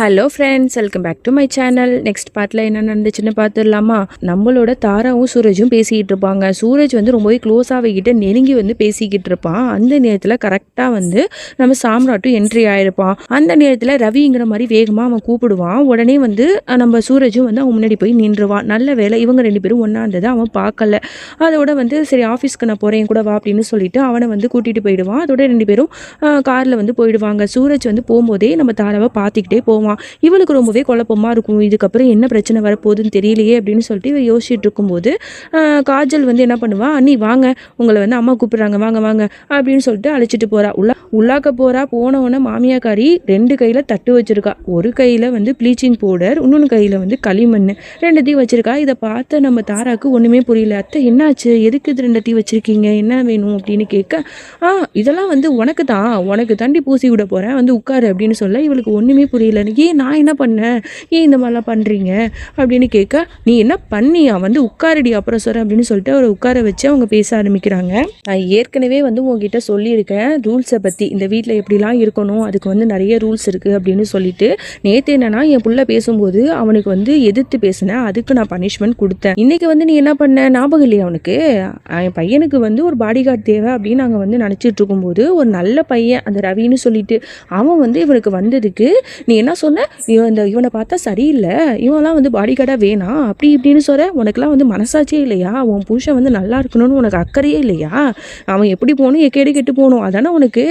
Hello friends welcome back to my channel next பார்ட்டில் என்ன நடந்துச்சுன்னு பார்த்துடலாமா? நம்மளோட தாராவும் சூரஜும் பேசிக்கிட்டு இருப்பாங்க. சூரஜ் வந்து ரொம்பவே க்ளோஸாக வைக்கிட்டு நெருங்கி வந்து பேசிக்கிட்டு இருப்பான். அந்த நேரத்தில் கரெக்டாக வந்து நம்ம சாம்ராட்டும் என்ட்ரி ஆகிருப்பான் அந்த நேரத்தில் ரவிங்கிற மாதிரி வேகமாக அவன் கூப்பிடுவான். உடனே வந்து நம்ம சூரஜும் வந்து அவன் முன்னாடி போய் நின்றுவான். நல்ல வேலை இவங்க ரெண்டு பேரும் ஒன்றா இருந்ததை அவன் பார்க்கல. அதோட வந்து சரி ஆஃபீஸ்க்கு நான் போகிறேன் கூட வா அப்படின்னு சொல்லிட்டு அவனை வந்து கூட்டிகிட்டு போயிடுவான். அதோட ரெண்டு பேரும் காரில் வந்து போயிடுவாங்க. சூரஜ் வந்து போகும்போதே நம்ம தாராவை பார்த்துக்கிட்டே போவான். இவளுக்கு ரொம்பவே குழப்பமாக இருக்கும். இதுக்கப்புறம் என்ன பிரச்சனை வரப்போகுதுன்னு தெரியலையே அப்படின்னு சொல்லிட்டு இவ யோசிச்சுட்டு இருக்கும்போது காஜல் வந்து என்ன பண்ணுவான் அண்ணி வாங்க. உங்களை வந்து அம்மா கூப்பிட்றாங்க. வாங்க வாங்க. அப்படின்னு சொல்லிட்டு அழைச்சிட்டு போறா. உள்ளா உள்ளாக்க போறா. போனவொன்னே மாமியாக்காரி ரெண்டு கையில் தட்டு வச்சிருக்கா. ஒரு கையில் வந்து ப்ளீச்சிங் பவுடர் இன்னொன்று கையில் வந்து களிமண் ரெண்டுத்தையும் வச்சிருக்கா. இதை பார்த்து நம்ம தாராக்கு ஒன்றுமே புரியல. அத்தை என்னாச்சு? எதுக்கு இது ரெண்டுத்தையும் வச்சிருக்கீங்க? என்ன வேணும்? அப்படின்னு கேட்க ஆ இதெல்லாம் வந்து உனக்கு தான் உனக்கு தாண்டி பூசி விட போகிறேன் வந்து உட்காரு அப்படின்னு சொல்ல இவளுக்கு ஒன்றுமே புரியல. ஏன் நான் என்ன பண்ணேன் ஏன் இந்த மாதிரிலாம் பண்ணுறீங்க அப்படின்னு கேட்க நீ என்ன பண்ணியா? வந்து உட்காரடி அப்புறம் சொல்கிறேன் அப்படின்னு சொல்லிட்டு அவரை உட்கார வச்சு அவங்க பேச ஆரம்பிக்கிறாங்க. நான் ஏற்கனவே வந்து உங்ககிட்ட சொல்லியிருக்கேன் ரூல்ஸை பற்றி இந்த வீட்டில் எப்படிலாம் இருக்கணும்? அதுக்கு வந்து நிறைய ரூல்ஸ் இருக்குது அப்படின்னு சொல்லிட்டு. நேற்று என்னன்னா என் புள்ள பேசும்போது அவனுக்கு வந்து எதிர்த்து பேசினேன் அதுக்கு நான் பனிஷ்மெண்ட் கொடுத்தேன். இன்றைக்கி வந்து நீ என்ன பண்ண? ஞாபகம் இல்லையா அவனுக்கு? என் பையனுக்கு வந்து ஒரு பாடி கார்டு தேவை அப்படின்னு நாங்கள் வந்து நினச்சிட்டு இருக்கும்போது ஒரு நல்ல பையன் அந்த ரவின்னு சொல்லிட்டு அவன் வந்து இவனுக்கு வந்ததுக்கு நீ என்ன சொன்னேன் இவன் இந்த இவனை பார்த்தா சரியில்லை இவன்லாம் வந்து பாடி கார்டாக வேணாம் அப்படி இப்படின்னு சொல்ற உனக்குலாம் வந்து மனசாட்சியே இல்லையா? உன் புருஷன் வந்து நல்லா இருக்கணும்னு உனக்கு அக்கறையே இல்லையா? அவன் எப்படி போகணும்? எக்கேடு கெட்டு போகணும். அதானே உனக்கு?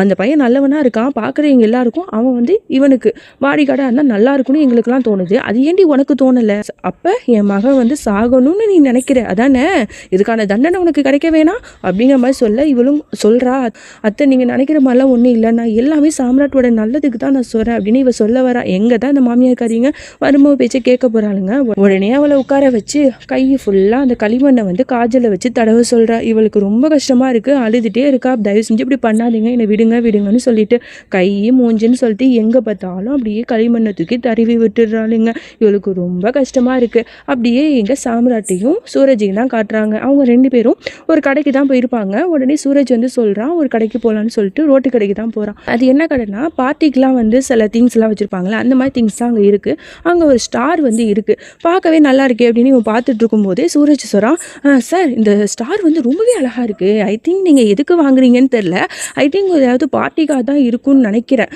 அந்த பையன் நல்லவனாக இருக்கான் பார்க்குறவங்க எல்லாருக்கும் அவன் வந்து இவனுக்கு பாடி கார்டாக இருந்தால் நல்லா இருக்கும்னு எங்களுக்குலாம் தோணுது. அது ஏண்டி உனக்கு தோணலை? அப்போ என் மகன் வந்து சாகணும்னு நீ நினைக்கிற அதானே? இதுக்கான தண்டனை உனக்கு கிடைக்க வேணாம் அப்படிங்கிற மாதிரி சொல்ல இவளும் சொல்கிறா அத்தை நீங்கள் நினைக்கிற மாதிரிலாம் ஒன்றும் இல்லை நான் எல்லாமே சாம்ராட்டோட நல்லதுக்கு தான் நான் சொல்கிறேன் அப்படின்னு இவ சொல்ல வரா எங்கே தான் இந்த மாமியாக்காரிங்க வரும்போது பேச்சை கேட்க போகிறாளுங்க உடனே அவளை உட்கார வச்சு கை ஃபுல்லாக அந்த களிமண்ணை வந்து காஜலை வச்சு தடவை சொல்கிறா இவளுக்கு ரொம்ப கஷ்டமாக இருக்குது அழுதுகிட்டே இருக்கா. தயவு செஞ்சு இப்படி பண்ணாதீங்க. என்னை விடுங்க விடுங்கன்னு சொல்லிட்டு கை மூஞ்சின்னு சொல்லிட்டு எங்கே பார்த்தாலும் அப்படியே களிமண்ணை தூக்கி தருவி விட்டுடுறாளுங்க. இவளுக்கு ரொம்ப கஷ்டமாக இருக்குது அப்படியே எங்கள் சாம்ராட்டையும் சூரஜையும் தான் காட்டுறாங்க. அவங்க ரெண்டு பேரும் ஒரு கடைக்கு தான் போயிருப்பாங்க. உடனே சூரஜ் வந்து சொல்கிறான் ஒரு கடைக்கு போகலான்னு சொல்லிட்டு ரோட்டு கடைக்கு தான் போகிறான் அது என்ன கடைனா பார்ட்டிக்கெலாம் வந்து சில திங்ஸ்லாம் வச்சுருப்பாங்களே அந்த மாதிரி திங்ஸ் தான் அங்கே இருக்குது அங்கே ஒரு ஸ்டார் வந்து இருக்குது பார்க்கவே நல்லா இருக்கே அப்படின்னு இவன் பார்த்துட்டு இருக்கும்போதே சூரஜ் சொல்கிறான் சார் இந்த ஸ்டார் வந்து ரொம்பவே அழகாக இருக்குது ஐ திங்க் நீங்கள் எதுக்கு வாங்குறீங்கன்னு தெரில ஐ திங்க் ஏதாவது பார்ட்டிக்காக தான் இருக்கும்னு நினைக்கிறேன்.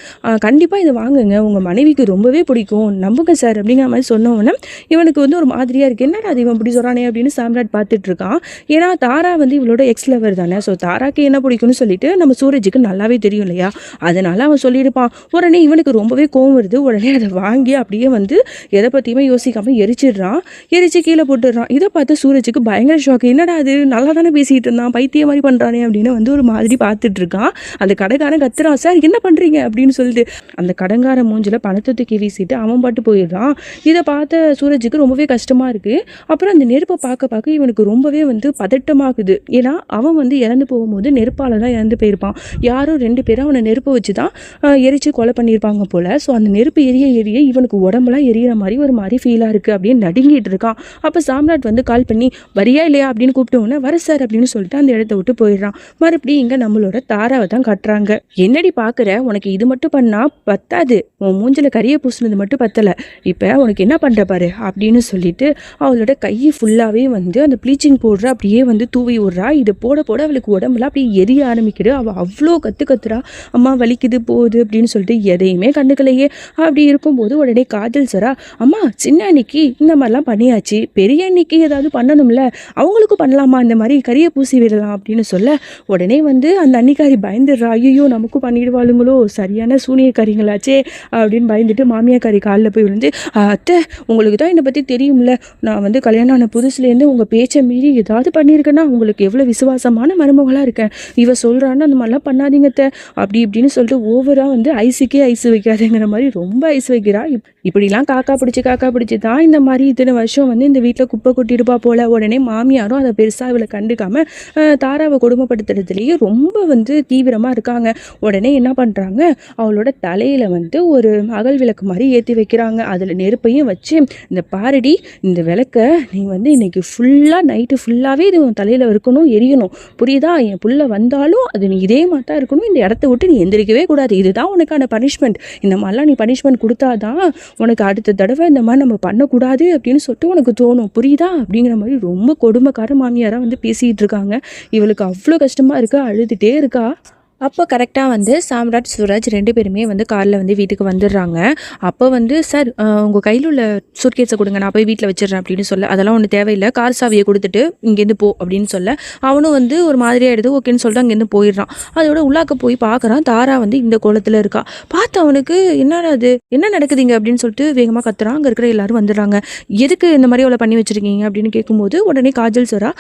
கண்டிப்பாக இதை வாங்குங்க. உங்கள் மனைவிக்கு ரொம்பவே பிடிக்கும். நம்புங்க சார் அப்படிங்கிற மாதிரி சொன்ன இவனுக்கு வந்து ஒரு மாதிரியாக இருக்குது என்னடா அது இவன் இப்படி சொல்கிறானே அப்படின்னு சாம்ராட் பார்த்துட்டு இருக்கான். ஏன்னா தாரா வந்து இவளோட எக்ஸ் லவர் தானே. ஸோ தாராக்கு என்ன பிடிக்கும்னு சொல்லிட்டு நம்ம சூரஜுக்கு நல்லாவே தெரியும் இல்லையா? அதனால் அவன் சொல்லியிருப்பான். உடனே இவனுக்கு ரொம்பவே கோவம் வருது. உடனே அதை வாங்கி அப்படியே வந்து எதை பற்றியுமே யோசிக்காமல் எரிச்சிடுறான். எரிச்சு கீழே போட்டுடுறான். இதை பார்த்து சூரஜுக்கு பயங்கர ஷாக் என்னடா அது நல்லா தானே பேசிகிட்டு இருந்தான். பைத்திய மாதிரி பண்ணுறானே அப்படின்னு வந்து ஒரு மாதிரி பார்த்துட்டு இருக்கான். அந்த கடைக்காரன் கத்துறான் சார் என்ன பண்ணுறீங்க அப்படின்னு சொல்லிட்டு அந்த கடங்கார மூஞ்சில் பணத்தை தூக்கி வீசிட்டு அவன் பாட்டு போயிடுறான். இதை பார்த்த சூரஜுக்கு ரொம்பவே கஷ்டமாக இருக்குது அப்புறம் அந்த நெருப்பை பார்க்க பார்க்க இவனுக்கு ரொம்பவே வந்து பதட்டமாகுது. ஏன்னா அவன் வந்து இறந்து போகும்போது நெருப்பால் தான் இறந்து போயிருப்பான். யாரோ ரெண்டு பேரும் அவனை நெருப்பை வச்சு தான் எரிச்சு கொலை பண்ணியிருப்பாங்க போல். ஸோ அந்த நெருப்பு எரிய எரிய இவனுக்கு உடம்புலாம் எரியிற மாதிரி ஒரு மாதிரி ஃபீலாக இருக்குது அப்படின்னு நடுங்கிட்டு இருக்கான். அப்போ சாம்ராட் வந்து கால் பண்ணி வரியா இல்லையா? அப்படின்னு கூப்பிட்டோன்னே வர சார் அப்படின்னு சொல்லிட்டு அந்த இடத்த விட்டு போயிடுறான். மறுபடியும் இங்கே நம்மளோட தாராவை தான் கட்டுறாங்க. என்னடி பார்க்குற உனக்கு இது மட்டும் பண்ணால் பத்தாது. உன் மூஞ்சில் கரியை பூசினது மட்டும் பத்தலை. இப்போ உனக்கு என்ன பண்ணுற பாரு? அப்படின்னு சொல்லிட்டு அவளோட கையை ஃபுல்லாகவே வந்து அந்த ப்ளீச்சிங் பவுடரை அப்படியே வந்து தூவி விட்றா. இதை போட போட அவளுக்கு உடம்புலாம் அப்படியே எரிய ஆரம்பிக்குது. அவள் அவ்வளோ கற்று கத்துறா. அம்மா வலிக்குது போகுது அப்படின்னு சொல்லிட்டு எதையுமே கண்டுக்கலையே. அப்படி இருக்கும்போது உடனே காதல் சரா அம்மா சின்ன அன்னைக்கு இந்த மாதிரிலாம் பண்ணியாச்சு. பெரிய அன்னைக்கு ஏதாவது பண்ணணும்ல. அவங்களுக்கும் பண்ணலாமா? இந்த மாதிரி கறியை பூசி விடலாம். அப்படின்னு சொல்ல உடனே வந்து அந்த அன்னிக்காரி பயந்துடுறா. ஐயோ நமக்கும் பண்ணிடுவாளுங்களோ? சரியான சூனியக்காரிங்களாச்சே அப்படின்னு பயந்துட்டு மாமியாக்காரி காலில் போய் விழுந்து அத்தை உங்களுக்கு தான் என்னை பற்றி தெரியும்ல. நான் வந்து கல்யாணம் ஆன புதுசுலேருந்து உங்கள் பேச்சை மீறி ஏதாவது பண்ணியிருக்கேன்னா உங்களுக்கு எவ்வளோ விசுவாசமான மருமகளாக இருக்கேன். இவ சொல்கிறான்னு அந்த மாதிரிலாம் பண்ணாதீங்க அத்தை. அப்படி இப்படின்னு சொல்லிட்டு ஓவராக வந்து ஐஸுக்கே ஐஸ் வைக்காதுங்கிற மாதிரி ரொம்ப ஐஸ் வைக்கிறா. இப்- இப்படிலாம் காக்கா பிடிச்சி காக்கா பிடிச்சி தான் இந்த மாதிரி இத்தனை வருஷம் வந்து இந்த வீட்டில் குப்பை கொட்டிடுப்பா போல. உடனே மாமியாரும் அதை பெருசாக இவளை கண்டுக்காம தாராவை கொடுமைப்படுத்துறதுலேயே ரொம்ப வந்து தீவிரமாக இருக்காங்க. உடனே என்ன பண்ணுறாங்க அவளோட தலையில் வந்து ஒரு அகல் விளக்கு மாதிரி ஏற்றி வைக்கிறாங்க. அதில் நெருப்பையும் வச்சு இந்த பாரடி இந்த விளக்க நீ வந்து இன்றைக்கி ஃபுல்லாக நைட்டு ஃபுல்லாகவே இது தலையில் இருக்கணும் எரியணும். புரியுதா? என் புள்ள வந்தாலும் அது நீ இதே மாதிரி தான் இருக்கணும். இந்த இடத்த விட்டு நீ எந்திரிக்கவே கூடாது. இதுதான் உனக்கான பனிஷ்மெண்ட் இந்த மாதிரிலாம் நீ பனிஷ்மெண்ட் கொடுத்தாதான் உனக்கு அடுத்த தடவை இந்த மாதிரி நம்ம பண்ணக்கூடாது அப்படின்னு சொல்லிட்டு உனக்கு தோணும். புரியுதா? அப்படிங்கிற மாதிரி ரொம்ப கொடுமைக்கார மாமியாராக வந்து பேசிகிட்டு இருக்காங்க. இவளுக்கு அவ்வளோ கஷ்டமாக இருக்கா அழுதுகிட்டே இருக்கா. அப்போ கரெக்டாக வந்து சாம்ராட் சூரஜ் ரெண்டு பேருமே வந்து காரில் வந்து வீட்டுக்கு வந்துடுறாங்க. அப்போ வந்து சார் உங்கள் கையில் உள்ள சூட்கேஸை கொடுங்க நான் போய் வீட்டில் வச்சிடுறேன் அப்படின்னு சொல்ல அதெல்லாம் ஒன்றும் தேவையில்லை கார் சாவியை கொடுத்துட்டு இங்கேருந்து போ அப்படின்னு சொல்ல அவனும் வந்து ஒரு மாதிரியாக எடுத்து ஓகேன்னு சொல்லிட்டு அங்கேருந்து போயிடுறான். அதோட உள்ளாக்க போய் பார்க்குறான் தாரா வந்து இந்த கோலத்தில் இருக்கா. பார்த்து அவனுக்கு என்னடா அது என்ன நடக்குதுங்க? அப்படின்னு சொல்லிட்டு வேகமாக கத்துறான். அங்கே இருக்கிற எல்லாரும் வந்துடுறாங்க. எதுக்கு இந்த மாதிரி அவளை பண்ணி வச்சுருக்கீங்க? அப்படின்னு கேட்கும்போது உடனே காஜல் சொல்றா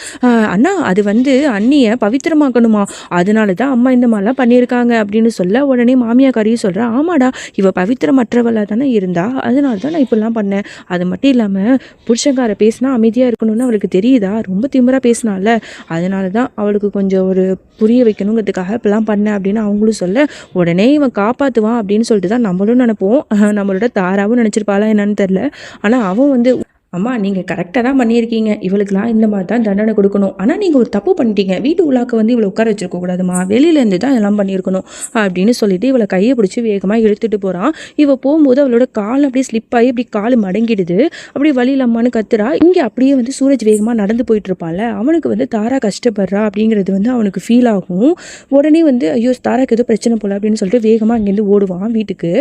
அண்ணா அது வந்து அண்ணியை பவித்திரமாக்கணுமா? அதனால தான் அம்மா இந்த மாதிரிலாம் பண்ணியிருக்காங்க அப்படின்னு சொல்ல உடனே மாமியாக்காரியும் சொல்கிறேன் ஆமாடா இவள் பவித்திரமற்றவளாக தானே இருந்தா. அதனால தான் நான் இப்படிலாம் பண்ணேன். அது மட்டும் இல்லாமல் புருஷங்கார பேசினா அமைதியாக இருக்கணும்னு அவளுக்கு தெரியுதா? ரொம்ப திமுறாக பேசினால அதனால தான் அவளுக்கு கொஞ்சம் ஒரு புரிய வைக்கணுங்கிறதுக்காக இப்படிலாம் பண்ணேன் அப்படின்னு அவங்களும் சொல்ல உடனே இவன் காப்பாற்றுவான் அப்படின்னு சொல்லிட்டு தான் நம்மளும் நினைப்போம். நம்மளோட தாராவும் நினச்சிருப்பாளா என்னன்னு தெரில ஆனால் அவன் வந்து அம்மா நீங்கள் கரெக்டாக தான் பண்ணியிருக்கீங்க. இவளுக்கெல்லாம் இந்த மாதிரி தான் தண்டனை கொடுக்கணும். ஆனால் நீங்கள் ஒரு தப்பு பண்ணிட்டீங்க. வீட்டு உள்ளாக்க வந்து இவளை உட்கார வச்சிருக்க கூடாதுமா வெளியிலேருந்து தான் இதெல்லாம் பண்ணியிருக்கணும் அப்படின்னு சொல்லிட்டு இவளை கையை பிடிச்சி வேகமாக இழுத்துட்டு போகிறான் இவள் போகும்போது அவளோட கால் அப்படியே ஸ்லிப் ஆகி அப்படி கால் மடங்கிடுது. அப்படி வழியிலம்மான்னு கத்துறா. இங்கே அப்படியே வந்து சூரஜ் வேகமாக நடந்து போயிட்டு இருப்பான்ல அவனுக்கு வந்து தாரா கஷ்டப்படுறா அப்படிங்கிறது வந்து அவனுக்கு ஃபீல் ஆகும். உடனே வந்து ஐயோ தாராக்கு ஏதோ பிரச்சனை போல அப்படின்னு சொல்லிட்டு வேகமாக அங்கேருந்து ஓடுவான் வீட்டுக்கு.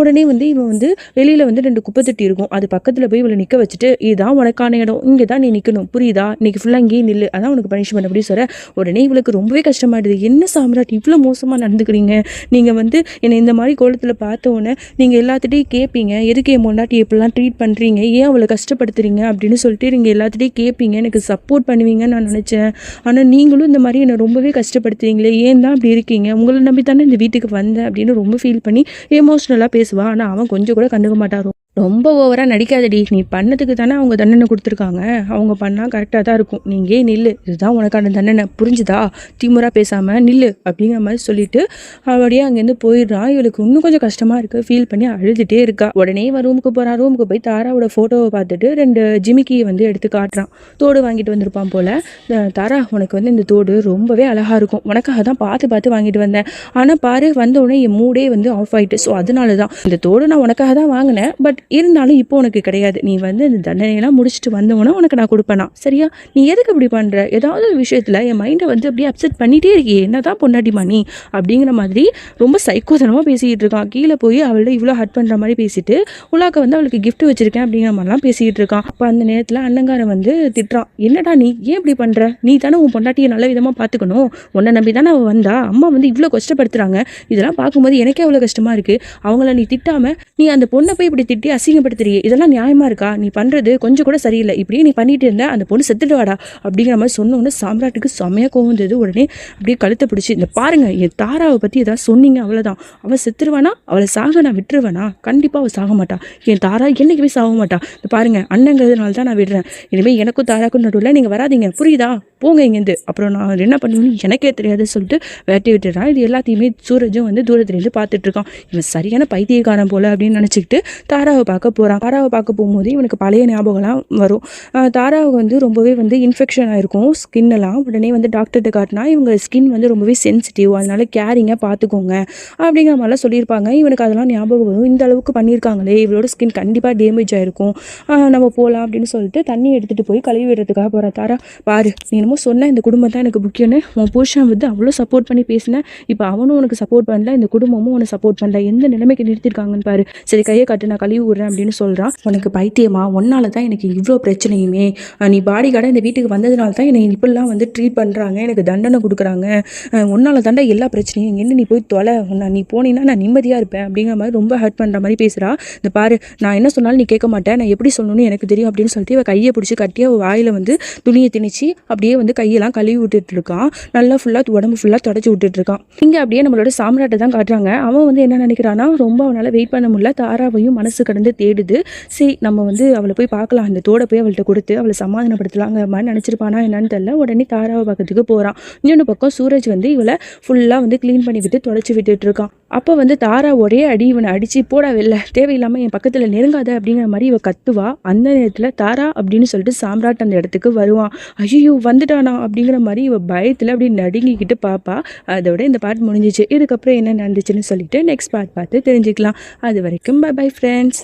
உடனே வந்து இவன் வந்து வெளியில் வந்து ரெண்டு குப்பை தொட்டி இருக்கும். அது பக்கத்தில் போய் இவளை நிற்க வச்சுட்டு இதுதான் உனக்கான இடம். இங்கே தான் நீ நிற்கணும் புரியுதா? இன்றைக்கி ஃபுல்லாக இங்கேயே நில்லு. அதான் உனக்கு பனிஷ்மெண்ட் அப்படி சொல்கிற உடனே இவளுக்கு ரொம்பவே கஷ்டமாயிடுது. என்ன சாம்ராட் இவ்வளோ மோசமாக நடந்துக்கிறீங்க? நீங்கள் வந்து என்னை இந்த மாதிரி கோலத்தில் பார்த்த உடனே நீங்கள் எல்லாத்துட்டையும் கேட்பீங்க எதுக்கு என் பொண்டாட்டி எப்படிலாம் ட்ரீட் பண்ணுறீங்க ஏன் அவளை கஷ்டப்படுத்துறீங்க? அப்படின்னு சொல்லிட்டு நீங்கள் எல்லாத்துட்டையும் கேட்பீங்க எனக்கு சப்போர்ட் பண்ணுவீங்கன்னு நான் நினச்சேன். ஆனால் நீங்களும் இந்த மாதிரி என்னை ரொம்பவே கஷ்டப்படுத்துறீங்களே. ஏன் தான் அப்படி இருக்கீங்க? உங்களை நம்பி தானே இந்த வீட்டுக்கு வந்தேன் அப்படின்னு ரொம்ப ஃபீல் பண்ணி எமோஷ்னலாக பேசுவான் ஆனால் அவன் கொஞ்சம் கூட கண்டுக்க மாட்டாரோ ரொம்ப ஓவராக நடிக்காதடி. நீ பண்ணதுக்கு தானே அவங்க தண்டனை கொடுத்துருக்காங்க. அவங்க பண்ணால் கரெக்டாக தான் இருக்கும். நீங்கள் நில்லு. இதுதான் உனக்கான தண்டனை. புரிஞ்சுதா? திமுறா பேசாமல் நில்லு அப்படிங்கிற மாதிரி சொல்லிட்டு அப்படியே அங்கேருந்து போயிடுறான். இவளுக்கு இன்னும் கொஞ்சம் கஷ்டமாக இருக்குது ஃபீல் பண்ணி அழுதுகிட்டே இருக்கா. உடனே இவன் ரூமுக்கு போகிறான் ரூமுக்கு போய் தாராவோட ஃபோட்டோவை பார்த்துட்டு ரெண்டு ஜிமிக்கியை வந்து எடுத்து காட்டுறான். தோடு வாங்கிட்டு வந்திருப்பான் போல். தாரா உனக்கு வந்து இந்த தோடு ரொம்பவே அழகாக இருக்கும். உனக்காக தான் பார்த்து பார்த்து வாங்கிட்டு வந்தேன். ஆனால் பாரு வந்த உடனே என் மூடே வந்து ஆஃப் ஆகிட்டு ஸோ அதனால தான் இந்த தோடு நான் உனக்காக தான் வாங்கினேன். பட் இருந்தாலும் இப்போ உனக்கு கிடையாது. நீ வந்து இந்த தண்டனையெல்லாம் முடிச்சுட்டு வந்தவொன்னே உனக்கு நான் கொடுப்பேனா? சரியா? நீ எதுக்கு இப்படி பண்ணுற ஏதாவது ஒரு விஷயத்தில் என் மைண்டை வந்து அப்படியே அப்செட் பண்ணிகிட்டே இருக்கியே என்ன தான் பொண்டாட்டிமா நீ அப்படிங்கிற மாதிரி ரொம்ப சைக்கோதனமாக பேசிக்கிட்டு இருக்கான். கீழே போய் அவளை இவ்வளோ ஹர்ட் பண்ணுற மாதிரி பேசிட்டு உலாக்க வந்து அவளுக்கு கிஃப்ட் வச்சிருக்கேன் அப்படிங்கிற மாதிரிலாம் பேசிக்கிட்டு இருக்கான். அப்போ அந்த நேரத்தில் அண்ணங்காரன் வந்து திட்டுறான். என்னடா நீ ஏன் இப்படி பண்ணுற நீ தானே உன் பொண்டாட்டியை நல்ல விதமாக பார்த்துக்கணும் உன்னை நம்பி தானே அவள் வந்தா. அம்மா வந்து இவ்வளோ கஷ்டப்படுத்துகிறாங்க இதெல்லாம் பார்க்கும்போது எனக்கே அவ்வளோ கஷ்டமாக இருக்குது அவங்கள நீ திட்டாமல் நீ அந்த பொண்ணை போய் இப்படி திட்டி அசிங்கப்படுத்துறியே? இதெல்லாம் நியாயமா இருக்கா? நீ பண்றது கொஞ்சம் கூட சரியில்லை. இப்படியே நீ பண்ணிட்டு இருந்த அந்த பொண்ணு செத்துடுவாடா அப்படிங்கிற மாதிரி சொன்ன சாம்ராட்டுக்கு செமையா கோவம் உடனே அப்படியே கழுத்தை பிடிச்சி இந்த பாருங்க என் தாராவை பத்தி ஏதாவது சொன்னீங்க அவ்வளவுதான். அவள் செத்துருவானா? அவளை சாக நான் விட்டுருவேனா? கண்டிப்பா அவள் சாக மாட்டா. என் தாரா என்றைக்குமே சாக மாட்டா? இந்த பாருங்க அண்ணங்கிறதுனால தான் நான் விடுறேன். இனிமேல் எனக்கும் தாராக்கும் நடுவில் நீங்க வராதீங்க. புரியுதா? போங்க இங்கேருந்து அப்புறம் நான் என்ன பண்ணுவேன்னு எனக்கே தெரியாது சொல்லிட்டு வேட்டி விட்டுறான். இது எல்லாத்தையுமே சூரஜும் வந்து தூரத்துலேருந்து பார்த்துட்டு இருக்கான். இவன் சரியான பைத்தியக்காரன் போல அப்படின்னு நினச்சிக்கிட்டு தாராவை பார்க்க போகிறான் தாராவை பார்க்க போகும்போது இவனுக்கு பழைய ஞாபகம்லாம் வரும். தாராவுக்கு வந்து ரொம்பவே வந்து இன்ஃபெக்ஷன் ஆகிருக்கும் ஸ்கின்னெல்லாம் உடனே வந்து டாக்டர்கிட்ட காட்டினா இவங்க ஸ்கின் வந்து ரொம்பவே சென்சிட்டிவ் அதனால கேரிங்காக பார்த்துக்கோங்க. அப்படிங்கிற மாதிரிலாம் சொல்லியிருப்பாங்க. இவனுக்கு அதெல்லாம் ஞாபகம் வரும். இந்த அளவுக்கு பண்ணியிருக்காங்களே இவளோட ஸ்கின் கண்டிப்பாக டேமேஜ் ஆகிருக்கும் நம்ம போகலாம் அப்படின்னு சொல்லிட்டு தண்ணி எடுத்துகிட்டு போய் கழுவி விடுறதுக்காக போகிறான் தாரா. பாரு நீ என்னமோ சொன்ன இந்த குடும்பம் தான் எனக்கு முக்கியம்னு. உன் புருஷன் வந்து அவ்வளோ சப்போர்ட் பண்ணி பேசினேன் இப்போ அவனும் உனக்கு சப்போர்ட் பண்ணல இந்த குடும்பமும் உனக்கு சப்போர்ட் பண்ணல. எந்த நிலைமைக்கு நிறுத்திருக்காங்கன்னு பாரு. சரி கையை காட்டு நான் கழுவி விடுறேன் அப்படின்னு சொல்கிறான் உனக்கு பைத்தியமா? ஒன்னால தான் எனக்கு இவ்வளோ பிரச்சனையுமே. நீ பாடி கார்டாக இந்த வீட்டுக்கு வந்ததுனால தான் என்னை இப்படிலாம் வந்து ட்ரீட் பண்ணுறாங்க எனக்கு தண்டனை கொடுக்குறாங்க. ஒன்னால் உன்னால தாண்டா எல்லா பிரச்சனையும் என்ன நீ போய் தொலை. நான் நீ போனீங்கன்னா நான் நிம்மதியாக இருப்பேன் அப்படிங்கிற மாதிரி ரொம்ப ஹர்ட் பண்ணுற மாதிரி பேசுகிறா இந்த பாரு நான் என்ன சொன்னாலும் நீ கேட்க மாட்டேன். நான் எப்படி சொல்லணும்னு எனக்கு தெரியும் அப்படின்னு சொல்லிட்டு இவ கையை பிடிச்சி கட்டி அவள் வாயில் வந்து துணியை திணிச்சு அப்படியே வந்து கையெல்லாம் கழுவி விட்டுட்டு இருக்கான் நல்லா ஃபுல்லாக உடம்பு ஃபுல்லாக தொடச்சி விட்டுட்டு இருக்கான் இங்கே அப்படியே நம்மளோட சாம்ராட்டை தான் காட்டுறாங்க. அவன் வந்து என்ன நினைக்கிறான்னா ரொம்ப அவனால் வெயிட் பண்ண முடியல. தாராவையும் மனசு கடந்து தேடுது. சரி நம்ம வந்து அவளை போய் பார்க்கலாம். அந்த தோடை போய் அவள்கிட்ட கொடுத்து அவளை சமாதானப்படுத்தலாங்கிற மாதிரி நினச்சிருப்பானா என்னன்னு தெரியல. உடனே தாராவை பக்கத்துக்கு போகிறான் இன்னொன்று பக்கம் சூரஜ் வந்து இவளை ஃபுல்லாக வந்து க்ளீன் விட்டு தொடச்சி விட்டுட்டு இருக்கான். அப்போ வந்து தாரா ஒரே அடி இவனை அடித்து போடா வெளில. தேவையில்லாமல் என் பக்கத்தில் நெருங்காத அப்படிங்கிற மாதிரி இவன் கத்துவா. அந்த நேரத்தில் தாரா அப்படின்னு சொல்லிட்டு சாம்ராட் அந்த இடத்துக்கு வருவான். ஐயோ வந்துட்டானா அப்படிங்கிற மாதிரி இவன் பயத்தில் அப்படி நடுங்கிக்கிட்டு பார்ப்பா அதோட இந்த பாட் முடிஞ்சிச்சு. இதுக்கப்புறம் என்ன நடந்துச்சுன்னு சொல்லிட்டு நெக்ஸ்ட் பார்ட் பார்த்து தெரிஞ்சுக்கலாம். அது வரைக்கும் பை பை ஃப்ரெண்ட்ஸ்